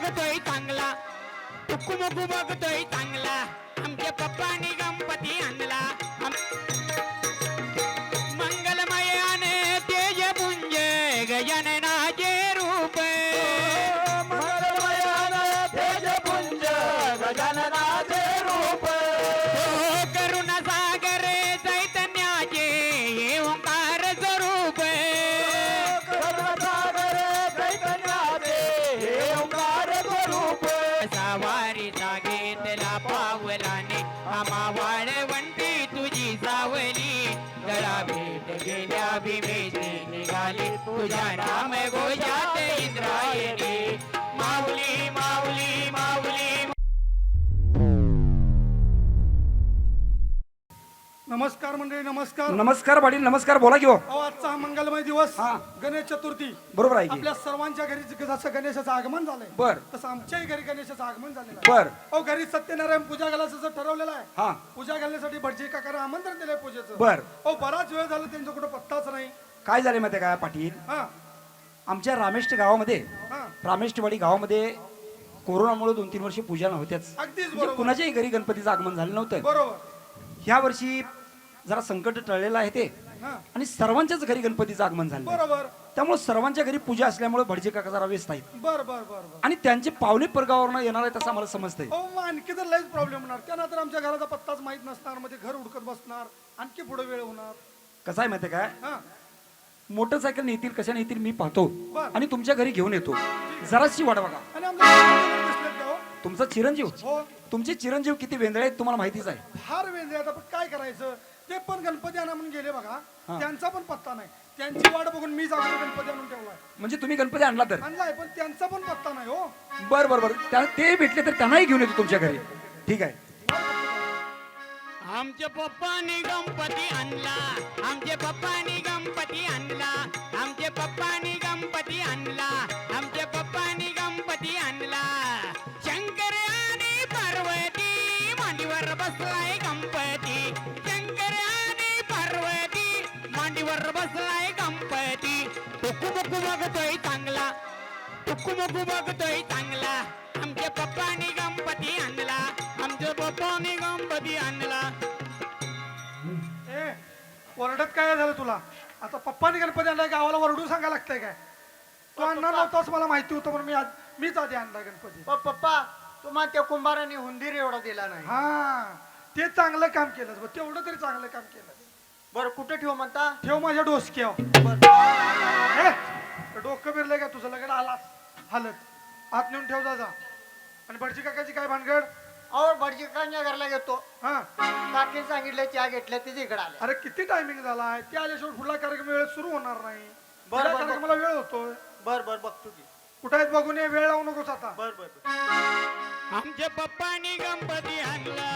बघतोय चांगला. टुकुमुकू बघतोय चांगला. आमच्या पप्पानी गणपती आणला. वाळवंटी तुझी सावली. गळा भेट गेल्या भीमेची निघाली. तुझ्या नाम गोजात इंद्रायणी. नमस्कार मंडळी नमस्कार. नमस्कार पाटील नमस्कार बोला की हो. अहो आजचा हा मंगलमय दिवस हा. गणेश चतुर्थी. बरोबर आहे की. आपल्या सर्वांच्या घरी जसं गणेशाचं आगमन झालंय बर. तसं आमच्याही घरी गणेशाचं आगमन झालेलं आहे. बर. अहो घरी सत्यनारायण पूजा घालायचं जर ठरवलेलं आहे हा. पूजा घालण्यासाठी भटजी काकाला आमंत्रण दिलंय पूजेचं. बर. अहो बराच वेळ झाला त्यांचा कुठं पत्ताच नाही. काय झाले माहिती काय पाटील? हा. आमच्या रामेष्ट गावामध्ये हा. रामेष्टवाडी गावामध्ये कोरोनामुळे दोन तीन वर्षे पूजा नव्हत्याच. अगदीच म्हणजे बरोबर. कुणाच्याही घरी गणपतीचं आगमन झालं नव्हतं. बरोबर. ह्या वर्षी जरा संकट टळलेलं आहे ते. आणि सर्वांच्याच घरी गणपतीचं आगमन झालं बरोबर. त्यामुळे सर्वांच्या घरी पूजा असल्यामुळे भटजे काका जरा व्यस्त आहेत. बर बर बर आणि त्यांचे पावणे परगावरनं येणार आहे तसं मला समजतंय. अहो आणखी तर लयच प्रॉब्लेम होणार. त्यांना तर आमच्या घराचा पत्ताच माहीत नसणार. मध्ये घर उडकत बसणार. आणखी पुढे वेळ होणार. कसं आहे माहिती काय हा. मोटरसायकल नेतील कशा नेतील मी पाहतो. आणि तुमच्या घरी घेऊन येतो. जराशी वाट बघा. हो? तुमचा चिरंजीव. हो. तुमचे चिरंजीव किती वेंदळे आहेत तुम्हाला माहितीच आहे. फार वेळ आता काय करायचं? ते पण गणपती आणा म्हणून गेले बघा. हा. त्यांचा पण पत्ता नाही. त्यांची वाट बघून मी जाऊन गणपती आणून ठेवलाय. म्हणजे तुम्ही गणपती आणला तर? आणलाय पण त्यांचा पण पत्ता नाही हो. बर बर बर. त्या- ते भेटले तर त्यांनाही घेऊन येतो तुमच्या घरी. ठीक आहे. आमच्या पप्पानी गणपती आणला. आमच्या पप्पानी गणपती आणला. मुकू बघतोय चांगला आमच्या पप्पानी गणपती आणला. आमच्या पप्पानी गणपती आणला. ए ओरडत काय झालं तुला? आता पप्पाने गणपती आणलाय गावाला वरडून सांगायला लागतंय काय? तू आणणार नव्हताच मला माहिती होतं म्हणून मी आज मीच आधी आणला गणपती. प- पप्पा तुम्हाला त्या कुंभाराने हुंदीर एवढा दिला नाही. हा ते चांगलं काम केलं. बघ तेवढं तरी चांगलं काम केलं. बरं कुठे ठेव म्हणता? ठेव माझ्या डोसक्यावर. डोकं बिरलंय का तुझं? लगेच आला हालत. आत नेऊन ठेव जा जा आणि भटजी काकाची काय भानगड? अहो भटजीकांच्या घरला घेतो हा. काकीने सांगितलं चहा घेतल्या तिथे इकडे आल्या. अरे किती टायमिंग झालाय? ते आल्याशिवाय पुढला कार्यक्रम वेळेत सुरू होणार नाही. बरं, बरं. कार्यक्रमाला वेळ होतोय. बर बर बघतो की. कुठे आहेत बघून ये? वेळ लावू नकोस आता. बर बर आमच्या पप्पानी गणपती आणला.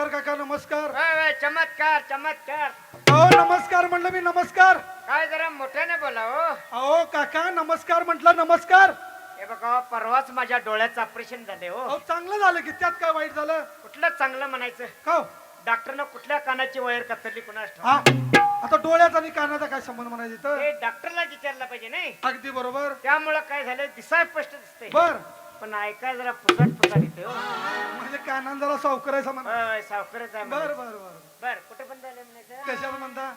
नमस्कार काका नमस्कार. चमत्कार चमत्कार. हो नमस्कार म्हणलं मी नमस्कार. काय जरा मोठ्याने बोला हो. अहो काका नमस्कार म्हटलं नमस्कार. हे बघा परवाच माझ्या डोळ्याचं ऑपरेशन झाले हो. अहो चांगलं झालं की त्यात काय वाईट झालं? कुठलं चांगलं म्हणायचं? का हो? डॉक्टरनं कुठल्या कानाची वायर कतरली कुणास ठाऊक. हा. आता डोळ्याचा आणि कानाचा काय संबंध म्हणायचं इथं? डॉक्टरला विचारलं पाहिजे नाही. अगदी बरोबर. त्यामुळं काय झालं दिसाय स्पष्ट दिसतंय. बर. पण ऐकाय जरा फुसट फुसट येते हो. म्हणजे कानान जरा होय, सावकारच आहे बर म्हणायचं. बर बर. बर कुठे पण झालं म्हणायचं? कशाला म्हणता?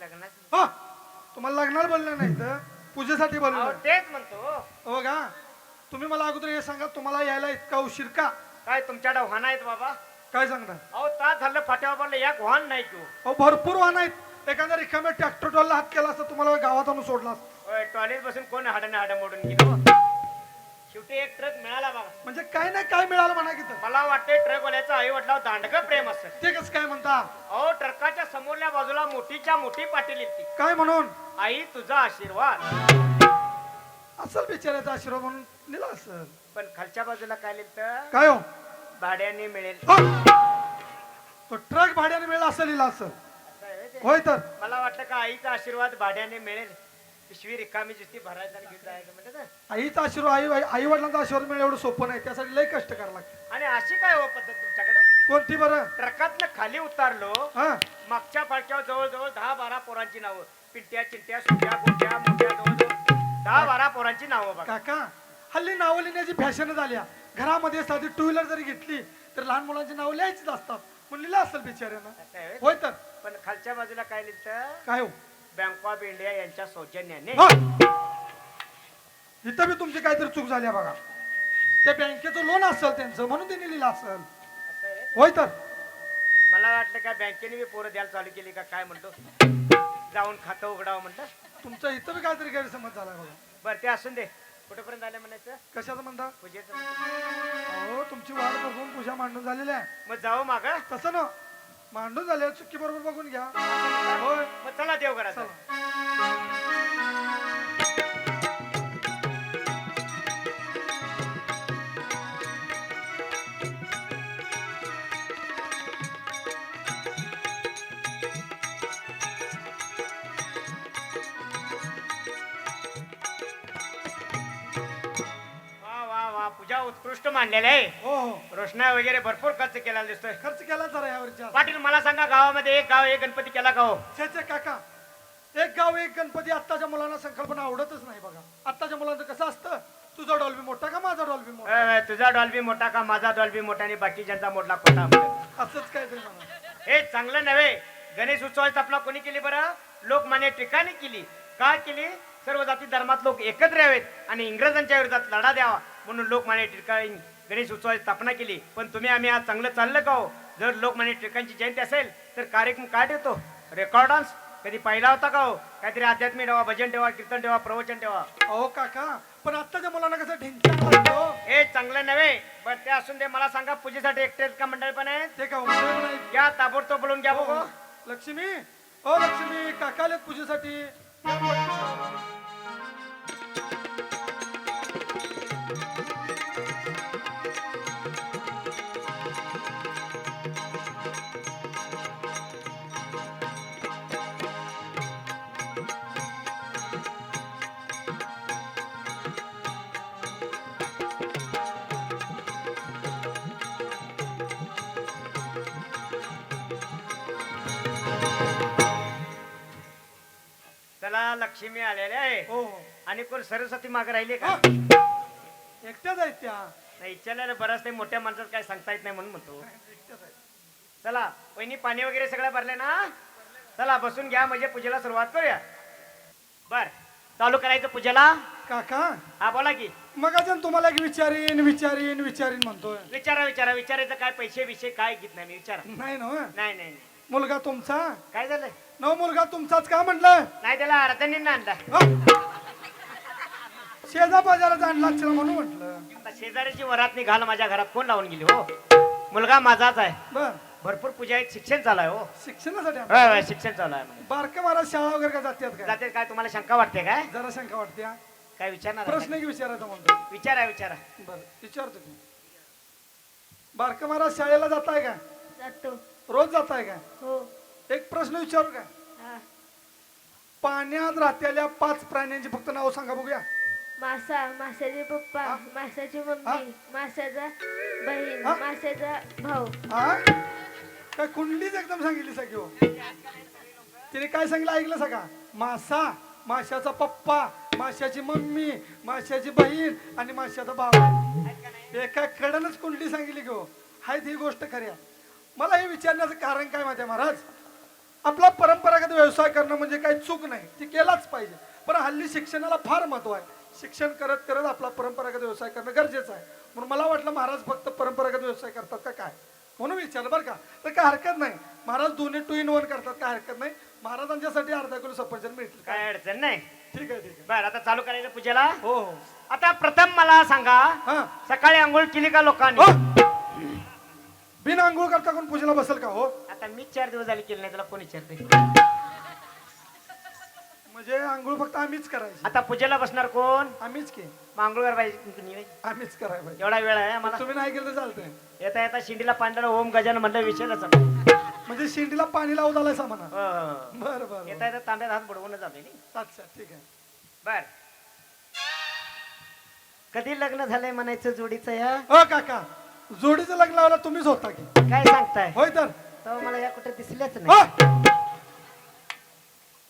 लग्नात हो तुम्हाला लग्नाला बोललं नाही तर पूजेसाठी अहो, तेच म्हणतो हो. हो का? तुम्ही मला अगोदर हे सांगा तुम्हाला यायला इतका उशीर का? काय तुमच्याकडे वाहन आहेत बाबा? काय सांगता? अहो तास झालं फाट्यावर एक वाहन नाही घेऊ अहो भरपूर वाहन आहेत. एखाद्या रिकाम्या ट्रॅक्टर टॉलला हात केला असता तुम्हाला गावात आणून सोडला असता. टॉयलेट बसून कोण हाडाने हाड मोडून गेलो शेवटी एक ट्रक मिळाला बाबा म्हणजे काय नाही काय मिळालं म्हणा की तर. मला वाटते ट्रक वाल्याचं आई वडिलावर दांडग प्रेम असत ते कसं काय म्हणता? अहो ट्रकाच्या समोरल्या बाजूला मोठीच्या मोठी पाटील येते. काय म्हणून? आई तुझा आशीर्वाद. असल बिचाराचा आशीर्वाद म्हणून दिला असल. पण खालच्या बाजूला काय लिहिलं काय हो? भाड्याने मिळेल. हो! तो ट्रक भाड्याने मिळाला असं लिहिलं असं असं आहे व्हय ते? होय तर. मला वाटलं का आईचा आशीर्वाद भाड्याने मिळेल. पिशवी रिकामी जिस्ती भरायचा आणि घेऊन जायचं म्हणतात ना. आईचा आशीर्वाद आई आई वडिलांचा आशीर्वाद मिळणं एवढं सोपं नाही त्यासाठी लय कष्ट करावं लागतं. आणि अशी काय हो पद्धत तुमच्याकडे? कोणती बरं? ट्रकातनं खाली उतारलो हा. मागच्या फाळक्यावर जवळजवळ दहा बारा पोरांची नावं. पिंट्या चिंट्या सुट्या गोट्या मोठ्या जवळजवळ दहा बारा पोरांची नावं बघा. काका हल्ली नावं लिहिण्याची फॅशन झाल्या घरामध्ये साधी टू व्हीलर जरी घेतली तर लहान मुलांची नावं लिहायचीच असतात. पण लिहिलं असेल बिचाऱ्यानं? असं आहे व्हय? होय तर. पण खालच्या बाजूला काय लिहिलं काय हो? बँक ऑफ इंडिया यांच्या सौजन्याने हा! इथं बी तुमची काहीतरी चूक झाली आहे बघा. त्या बँकेचं लोन असेल त्यांचं म्हणून त्यांनी लिहिलं असेल. असं आहे. होय तर. मला वाटलं का बँकेने बी पोरं द्यायला चालू केली का काय म्हणतो? जाऊन खातं उघडावं म्हटलं तुमच्या इथं बी काहीतरी गैरसमज झाला बघा. बरं ते असून दे. कुठेपर्यंत आलं म्हणायचं? कशाचं म्हणता? पूजेचं. अहो तुमची वाट बघून पूजा मांडून झालेली आहे. मग जाऊ माग. तसं ना. मांडून झाले चुकी बरोबर बघून घ्या. देवघरात चला वा वा वा पूजा उत्कृष्ट मांडलेली आहे. हो हो रोषणा वगैरे भरपूर खर्च केला दिसतोय. खर्च केला जरा यावरच्या. पाटील मला सांगा गावामध्ये एक गाव एक गणपती केला का हो? छे काका. एक गाव एक गणपती आत्ताच्या मुलांना संकल्पना आवडतच नाही बघा. आत्ताच्या मुलांचं कसं असतं? तुझा डॉल्बी मोठा का माझा डॉल्बी मोठा? तुझा डॉल्बी मोठा का माझा डॉल्बी मोठा आणि बाकीच्यांचा मोठा खोटा असंच काहीतरी म्हणा. हे चांगलं नव्हे. गणेश उत्सवाची स्थापना कोणी केली बरं? लोकमान्य टिकाणी केली. का केली? सर्व जाती धर्मात लोक एकत्र यावेत आणि इंग्रजांच्या विरोधात लढा द्यावा म्हणून लोकमान्य टिकाणी गणेश उत्सवाची स्थापना केली. पण तुम्ही आम्ही आज चांगलं चाललं का हो? जर लोकमान्य टिकाणची जयंती असेल तर कार्यक्रम काय ठेवतो? रेकॉर्ड डान्स कधी पाहिला होता का हो? काहीतरी आध्यात्मिक ठेवा भजन ठेवा कीर्तन ठेवा प्रवचन ठेवा. अहो काका पण आत्ताच्या मुलांना कसं लागतो हे चांगलं नव्हे. बरं ते असून दे मला सांगा पूजेसाठी एकटेच का मंडळ पण आहे? ते का पण. घ्या ताबडतोब बोलून घ्या बघू. लक्ष्मी? हो लक्ष्मी काका आलेत पूजेसाठी. लक्ष्मी आलेले आहे. हो. हो आणि कोण सरस्वती मागे राहिले का? हा. एकट्याच आहेत त्या. नाही इच्छाला बरंच ते मोठ्या माणसात काय सांगता येत नाही म्हणून म्हणतो. एकट्याच आहेत. चला वहिनी पाणी वगैरे सगळं भरले ना? चला बसून घ्या म्हणजे पूजेला सुरुवात करूया. बर चालू करायचं पूजेला? काका? हा बोला की. मग अजून तुम्हाला एक विचारीन विचारीन विचारीन म्हणतोय. विचारा विचारा विचारायचं काय पैसे विषय काय घेत नाही मी विचारा. नाही ना नाही नाही नाही. मुलगा तुमचा? काय झालं नव मुलगा तुमचाच का म्हटलं नाही त्याला अर्धनीनं आणला. शेजा बाजारात आणला असेल म्हणून म्हटलं. आता शेजाऱ्याची वरात निघाल माझ्या घरात. कोण लावून गेली हो? मुलगा माझाच आहे. बर. भरपूर पूजा आहेत शिक्षण चालू आहे हो. शिक्षणासाठी आणलं. होय, होय, शिक्षण चालू आहे म्हणे. बारकं महाराज शाळा वगैरे का जात्यात काय? जाते काय? तुम्हाला शंका वाटते काय? जरा शंका वाटते हा. काय विचारणार आहे? प्रश्न का? की विचारायचा म्हणतो. विचारा विचारा. बर विचारतो की बारकं महाराज शाळेला जाताय का? जातो. रोज जाताय का? हो. एक प्रश्न विचारू का? हा पाण्यात राहतेल्या पाच प्राण्यांची फक्त नाव सांगा बघूया मासा माशाचे पप्पा? माशाची? मम्मी माशाचा बहीण हा? माशाचा भाऊ हा काय कुंडलीच एकदम सांगितली सगळी हो तिने काय सांगितलं ऐकलं सका मासा माशाचा पप्पा माशाची मम्मी माशाची बहीण आणि माशाचा भाव एका कडनच कुंडली सांगितली की हो हाय ही गोष्ट खरी आहे. मला हे विचारण्याचं कारण काय माहिती महाराज आपला परंपरागत व्यवसाय करणं म्हणजे काही चूक नाही ती केलाच पाहिजे. पण हल्ली शिक्षणाला फार महत्त्व आहे. शिक्षण करत करत आपला परंपरागत व्यवसाय करणं गरजेचं आहे. म्हणून मला वाटलं महाराज फक्त परंपरागत व्यवसाय करतात का काय? म्हणून विचारलं बरं का. तर काय हरकत नाही. महाराज दोन्ही टू इन वन करतात काय हरकत नाही. महाराजांच्यासाठी अर्धा किलो सफरचंद मिळतील. काय काय अडचण नाही. ठीक आहे ठीक आहे. बर आता चालू करायचं पूजेला. हो हो. आता प्रथम मला सांगा हा. सकाळी आंघोळ केली का लोकांनी? हो. बिन आंघोळ करता कोण पूजेला बसेल का हो? आता मी चार दिवस झाले केली नाही त्याला कोण विचारते म्हणजे आंघोळ फक्त आम्हीच करायची. आता पूजेला बसणार कोण? आम्हीच की. पाहिजे कुणी नाही. आम्हीच करायला पाहिजे. एवढा वेळ आहे आम्हाला. तुम्ही नाही केलं तर चालतंय. येता येता शिंडीला पांढरा ओम गजान म्हणलं विषयच येता म्हणजे शेंडीला पाणी लावत आलाय सामाना येता बरं बरं येता तांब्यात हात बुडवून जाते अच्छा ठीक आहे. बर. कधी लग्न झालंय म्हणायचं जोडीचं या? अ काका. जोडीचं लग्न लावलं तुम्हीच होता की. काय सांगताय? होय तर. तेव्हा मला या कुठे दिसल्याच नाही!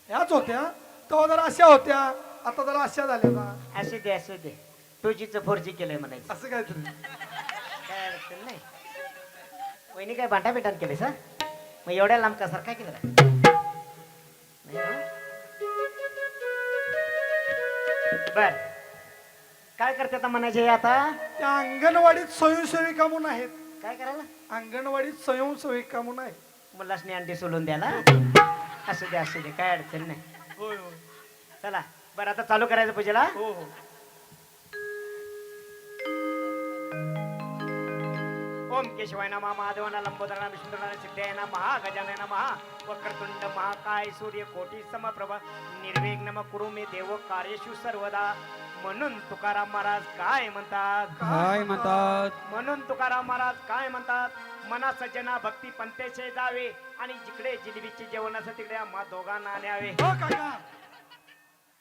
ह्याच होत्या. तेव्हा जरा अशा होत्या. आता जरा अशा झाल्या ना असू दे असू दे. टूजीचं फोर जी केलंय म्हणायचं. असं काहीतरी. काय अडचण नाही. वहिनी काय भांडा बिटान केले सर मग एवढ्या लांब का सर काय केलं? नाही ना? बर. काय करते आता म्हणायचे आता? त्या अंगणवाडीत स्वयंसेविका म्हणून आहेत काय करायला? अंगणवाडीत स्वयंसेविका म्हणून आहेत मुलासनी अंडी सोलून द्याला असू दे असू दे काय अडचण नाही. होय होय. चला बरं आता चालू करायचं पूजेला? हो हो. ओम केशवाय नमः महादेवाना लंबोदराना विष्णुदराना सिद्धाय नमः गजानय नमः वक्रतुंड महाकाय सूर्य कोटी समप्रभ निर्वेग नम कुरु मे देव कार्येषु सर्वदा। म्हणून तुकाराम महाराज काय म्हणतात? काय म्हणतात? म्हणून तुकाराम महाराज काय म्हणतात? मना सज्जना भक्ती पंथेचे जावे आणि जिकडे जिलबीचे जेवण असं तिकडे आम्हा दोघांना न्यावे. हो काका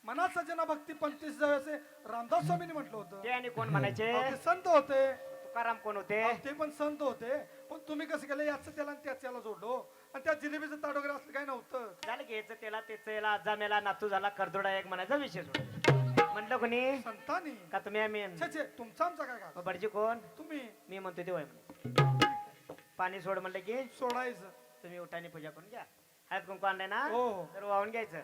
मनात सजना भक्ती पंथीस जावे असे रामदास स्वामींनी म्हटलं होतं. ते आणि कोण म्हणायचे? अहो, ते संत होते. तुकाराम कोण होते? अहो, ते पण संत होते. पण तुम्ही कसं केलं? याचं त्याला आणि त्याच याला जोडलो. आणि त्या जिलेबीचं ताट वगैरे असलं काय नव्हतं. झालं घ्यायचं त्याला त्याच याला आजा मेला नातू झाला करदोडा एक म्हणायचा विषय सोडला म्हणलं कोणी? संतांनी. का तुम्ही आम्ही? छे छे तुमचा आमचा काय का बडजी कोण? तुम्ही. मी म्हणतो आहे म्हणे पाणी सोड म्हणलं की. सोडायचं. तुम्ही उठाने पूजा करून घ्या. हळद कुंकू आणलंय ना? हो, हो. तर वाहून घ्यायचं.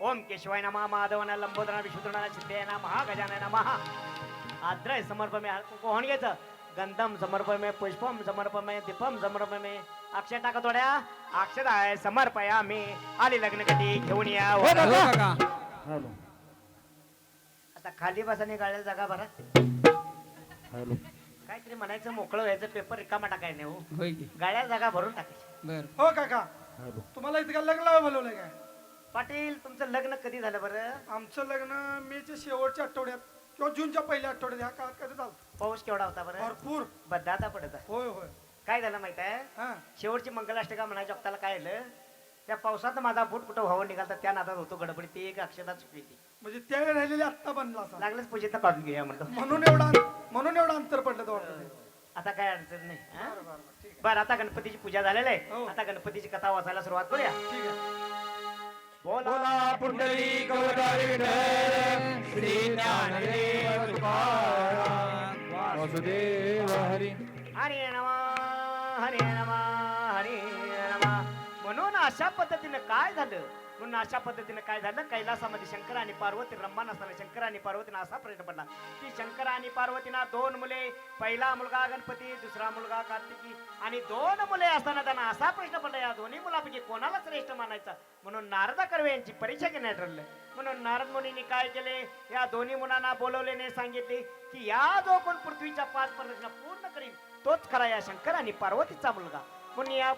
ओम केशवाय नमः महादेवाना लंबोदरा विष्णुदराना सिद्धे नमः गजानय नमः. आद्रय समर्पमे हळद कुंकू वाहून घ्यायचं. गंधम समर्पमे पुष्पम समर्पमे दीपम समर्पमे अक्षय टाका थोड्या. अक्षर आहे समर्पया मी. आली लग्न कधी घेऊन या. हो काका. आता खाली बसाने गाड्या जागा भरा काहीतरी म्हणायचं मोकळं व्हायचं पेपर रिकामा टाकायला नाही हो. होय की. जागा भरून टाकायची. बर. हो काका. तुम्हाला इतका लग्न लावा बोलवलंय काय? पाटील तुमचं लग्न कधी झालं बरं? आमचं लग्न मेच्या शेवटच्या आठवड्यात किंवा जूनच्या पहिल्या आठवड्यात ह्या काळात कधी झालं? पाऊस केवढा होता बरं? भरपूर. बद्दाता पडत आहे. होय होय. काय झालं माहीत आहे? हा. शेवटची मंगलाष्टका म्हणायच्या वक्ताला काय झालं? त्या पावसात माझा बूट कुठं व्हावं निघालता त्या नादात होतो गडबडी ती एक अक्षता चुकली ती म्हणजे त्यावेळी राहिलेली आत्ता बनला असा. लागलंच पूजेचं काढून घेऊया म्हणतो म्हणून एवढा म्हणून एवढं अंतर पडलं तो आता काय अडचण नाही हा? बरं, बरं, बरं, ठीक आहे. बरं आता गणपतीची पूजा झालेली हो. आहे आता गणपतीची कथा वाचायला सुरुवात करूया. ठीक आहे. बोला. पुंडली विठ्ठल श्री ज्ञानदेव तुकाराम वासुदेव हरी. हरे नमा म्हणून अशा पद्धतीनं काय झालं? म्हणून अशा पद्धतीनं काय झालं? कैलासामध्ये शंकर आणि पार्वती रम्मान असताना शंकर आणि पार्वतीनं असा प्रश्न पडला की शंकर आणि पार्वतीना दोन मुले पहिला मुलगा गणपती दुसरा मुलगा कार्तिकी आणि दोन मुले असताना त्यांना असा प्रश्न पडला या दोन्ही मुलापैकी कोणाला श्रेष्ठ मानायचा? म्हणून नारदा कर्वे यांची परीक्षा घेण्यात ठरलं. म्हणून नारद मुनींनी काय केले? या दोन्ही मुलांना बोलवलेने सांगितले की या जो कोण पृथ्वीच्या पाच प्रदक्षिणा पूर्ण करील तोच खरा या शंकर आणि पार्वतीचा मुलगा. म्हणून या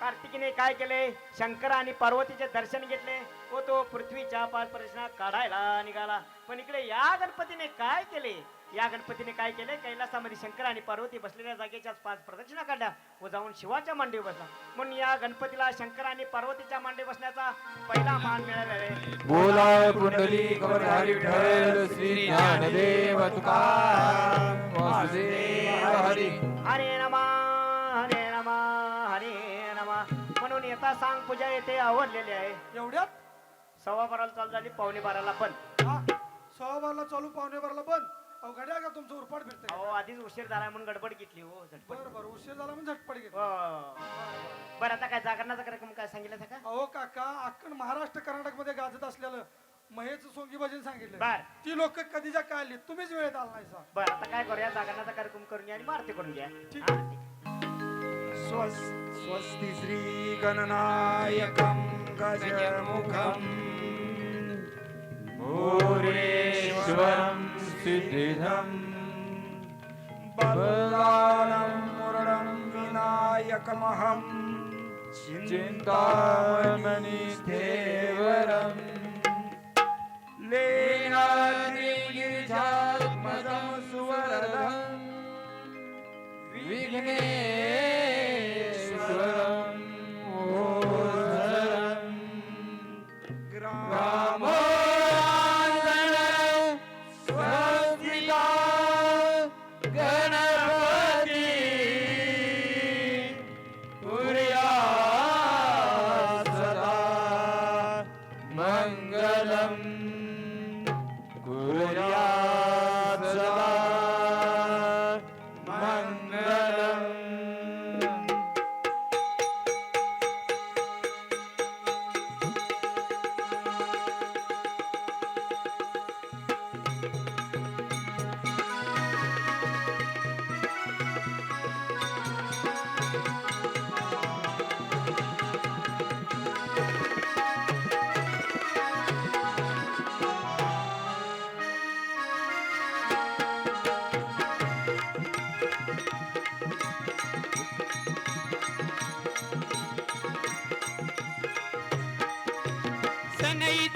कार्तिकीने काय केले? शंकर आणि पार्वतीचे दर्शन घेतले. व तो पृथ्वीच्या पाच प्रदक्षिणा काढायला निघाला. पण इकडे या गणपतीने काय केले? या गणपतीने काय केले? कैलासामध्ये शंकर आणि पार्वती बसलेल्या जागेच्या पाच प्रदक्षिणा काढल्या. व जाऊन शिवाच्या मांडीवर बसला. म्हणून या गणपतीला शंकर आणि पार्वतीच्या मांडी बसण्याचा पहिला मान मिळालेला आहे. पुंडली म्हणून येता सांग पूजा येथे आवडलेली आहे. एवढ्यात? सव्वा बाराला चालू झाली पावणे बाराला पण. हा सहा बारला चालू पावणे बारला बंद अहो घड्या का तुमचं उरपाट फिरतंय? अहो आधीच उशीर झाला म्हणून गडबड घेतली हो झटपट. बरं बरं उशीर झाला म्हणजे झटपट घेतो हो. बरं आता काय जागरणाचा कार्यक्रम काय सांगितलं का? अहो काका अख्खन महाराष्ट्र कर्नाटकमध्ये गाजत असलेलं महेश सोंगी भजन सांगितलं बर. ती लोक कधीच्या काय आली? तुम्हीच वेळेत आला नाही बरं आता काय करूया? जागरणाचा कार्यक्रम करून घ्या आणि मारती करून घ्या. ठीक. हा, ठीक. स्वस्ति श्रीगणनायकं गजमुखम्। भूरेश्वरं सिद्धिदम् बलानं मुरणं विनायकमहं चिन्तामणिधेवरं लेनाद्रिगिरिजात्मजं सुवरदं विघ्ने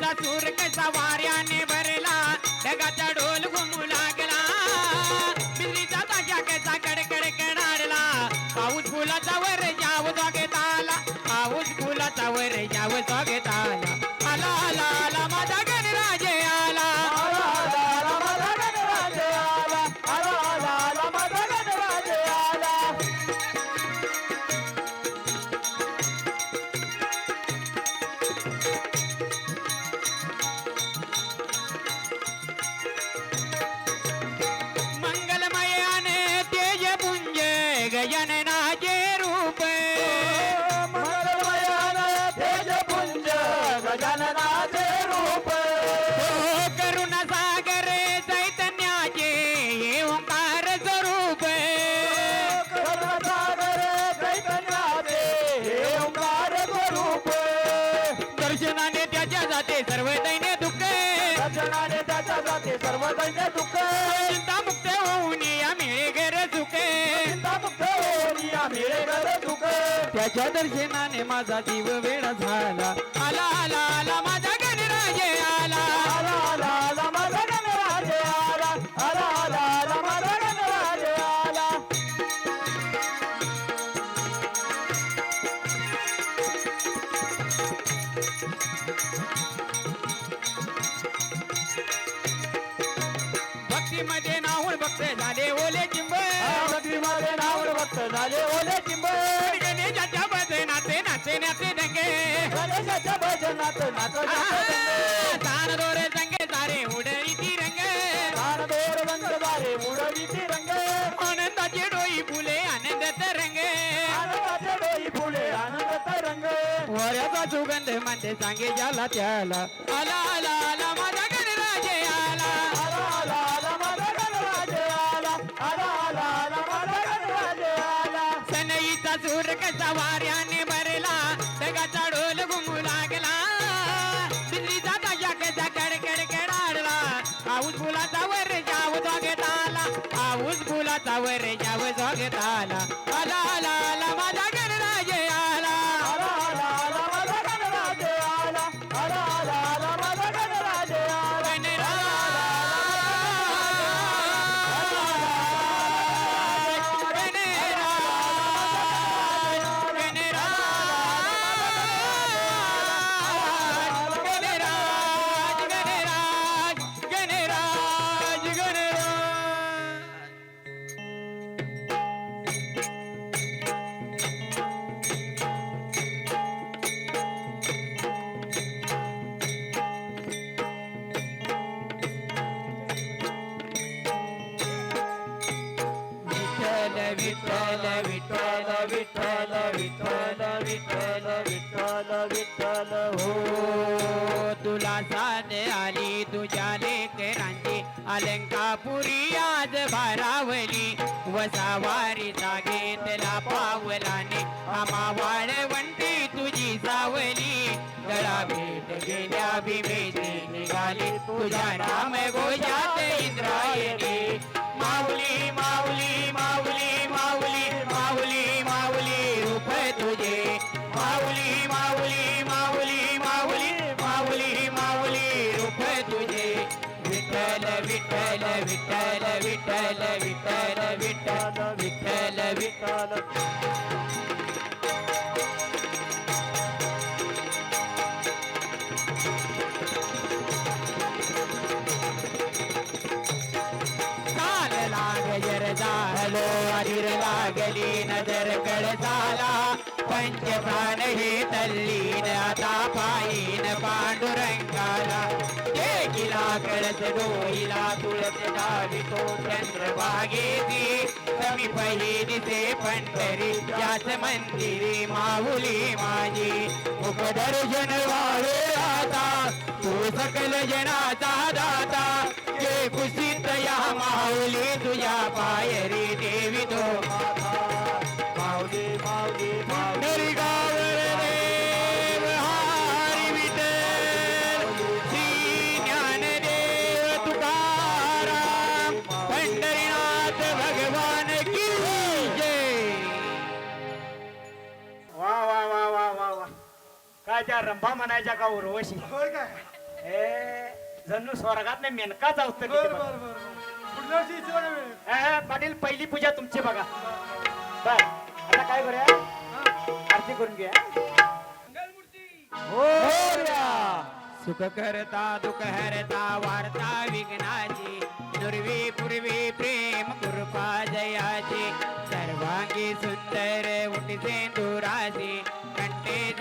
सनईचा सूर कसा वाऱ्याने भरला? ढगाचा ढोल घुमू लागला. बिजलीचा ताजा कसा कडकड कडाडला? पाऊस फुलाचा वर जाव स्वागत आला. पाऊस फुलाचा वर जाव स्वागत आला. दैन्य दुःख. चिंता मुक्त होऊन या मिळे घर सुख. चिंतामुक्त होऊन या मिळेगर दुःख त्याच्या दर्शनाने माझा जीव वेळा झाला. आला आला आला माझा गणराजे आला. आला आला आला माझा गणराजे आला. आला आला आला माझा गणराजे आला. ನಾತು ನಾತು ತಾನದೋರೆ ಸಂಗೆ ತಾರೆ ಉಡರಿತಿರಂಗ ತಾನದೋರ ಬಂದ ಬಾರೆ ಉಡರಿತಿರಂಗ ಆನಂದ ಜಡೋಯಿ ಪುಲೆ ಆನಂದ ತರಂಗ ಆನಂದ ಜಡೋಯಿ ಪುಲೆ ಆನಂದ ತರಂಗ ವರದ ಸುಗಂಧ ಮಂದೆ ಸಂಗೆ ಜಾಲ ತ್ಯಾಲ ಅಲ ಅಲ ಅಲ ಮದಗನ ರಾಜೆ ಅಲ ಅಲ ಅಲ ಅಲ ಮದಗನ ರಾಜೆ ಅಲ ಅಲ ಅಲ ಅಲ ಮದಗನ ರಾಜೆ ಅಲ ಸನಯಿತ ಸೂರಕ ಸವಾರ್ಯಾನೆ वावर जाव जोगताला विठ्ठल विठ्ठल विठ्ठल विठ्ठल विठ्ठल विठ्ठल विठ्ठल हो. तुला साध आली तुझ्या लेकरांची अलंकापुरी आज भारावली. वसावारी घेतला पावलाने आमा वाळवंटी तुझी सावली. गळा भेट गेल्या विभेदी निघाली तुझ्या नाम गोजात इंद्रायणी. माऊली माऊली माऊली पंचप्राण हे तल्लीन आता पायीन पांडुरंगाला. केला कळत डोईला तुळत तुळस धावितो चंद्रभागेची समीप हे दिसे पंढरी याच मंदिरी माऊली माझी. उपदर्शन व्हावे आता तू सकल जनाचा दाता. जे कुशीत या माऊली तुझ्या पायरी देवी काय त्या रंभा म्हणायच्या का उर्वशी? हे जणू स्वर्गात मेनका जाऊ पाटील पहिली पूजा तुमची बघा. बर आता काय करूया? आरती करून घ्या सुख करता दुख हरता वार्ता विघ्नाची दुर्वी पूर्वी प्रेम कृपा जयाची सर्वांगी सुंदर उठसे दुराची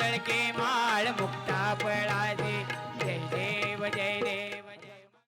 तळके माळ मुक्ता पळाजे जय देव जय